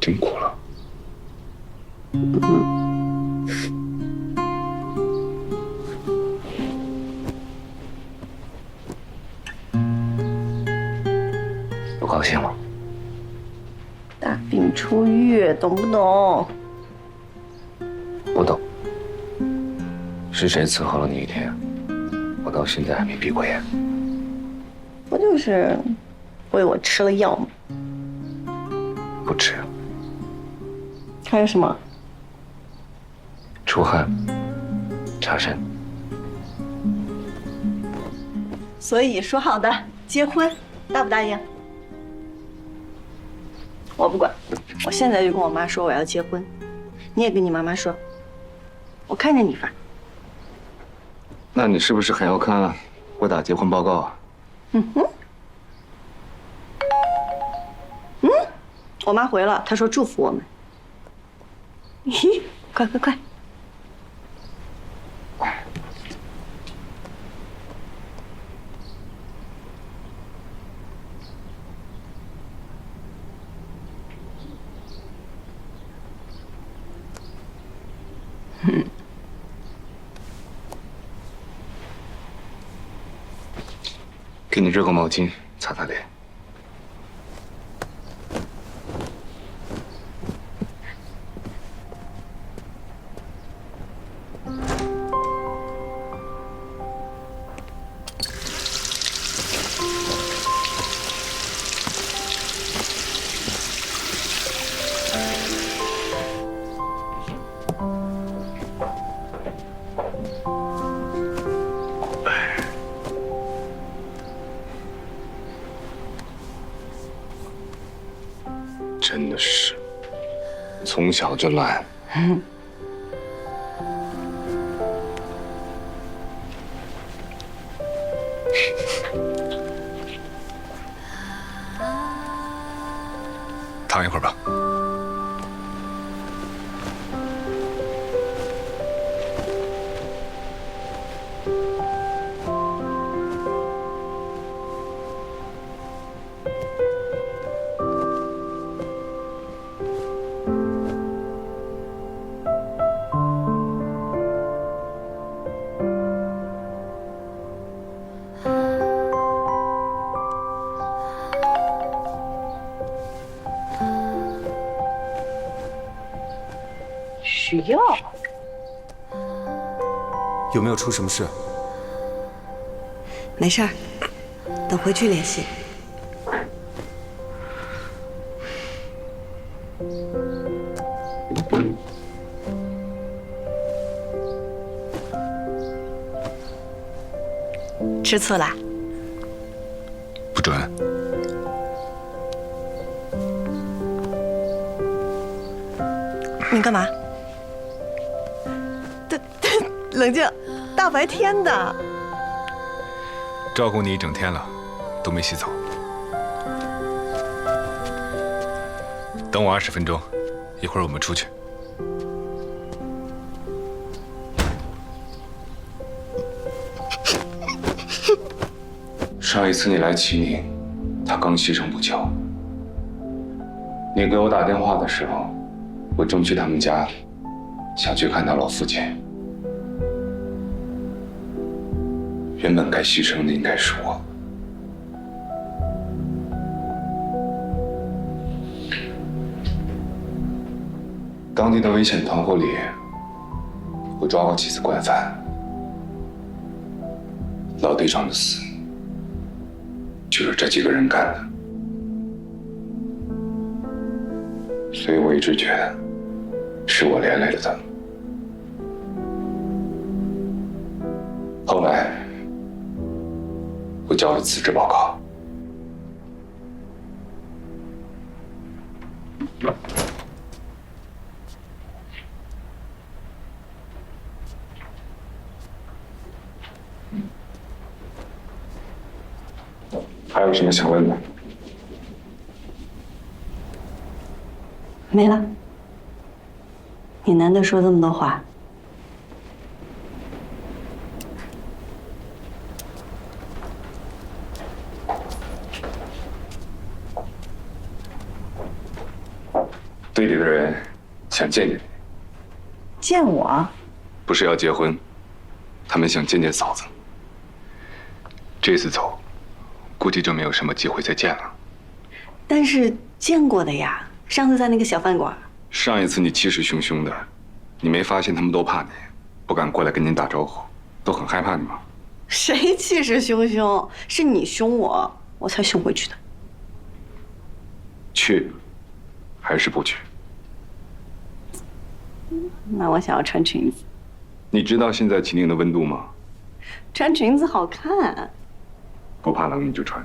真苦了。不高兴了？大病初愈，懂不懂？不懂。是谁伺候了你一天？我到现在还没闭过眼。不就是喂我吃了药吗？不吃。还有什么？出汗、查身。所以说好的结婚，答不答应？我不管，我现在就跟我妈说我要结婚，你也跟你妈妈说，我看着你发。那你是不是还要看我打结婚报告啊？嗯哼。嗯，我妈回了，她说祝福我们。咦，快快快！给你热个毛巾，擦擦脸。真的是，从小就懒。躺一会儿吧。需要？有没有出什么事？没事儿，等回去联系。吃醋啦？不准。你干嘛？冷静，大白天的。照顾你一整天了，都没洗澡。等我二十分钟，一会儿我们出去。上一次你来齐宁，他刚牺牲不久。你给我打电话的时候，我正去他们家，想去看他老父亲。原本该牺牲的应该是我。当地的危险团伙里，我抓过几次惯犯，老队长的死就是这几个人干的，所以我一直觉得是我连累了他们。后来。我交了辞职报告。还有什么想问的？没了。你难得说这么多话。队里的人想见见你，见我？不是要结婚，他们想见见嫂子。这次走，估计就没有什么机会再见了。但是见过的呀，上次在那个小饭馆。上一次你气势汹汹的，你没发现他们都怕你，不敢过来跟您打招呼，都很害怕你吗？谁气势汹汹？是你凶我，我才凶回去的。去，还是不去？那我想要穿裙子，你知道现在秦岭的温度吗？穿裙子好看。不怕冷你就穿。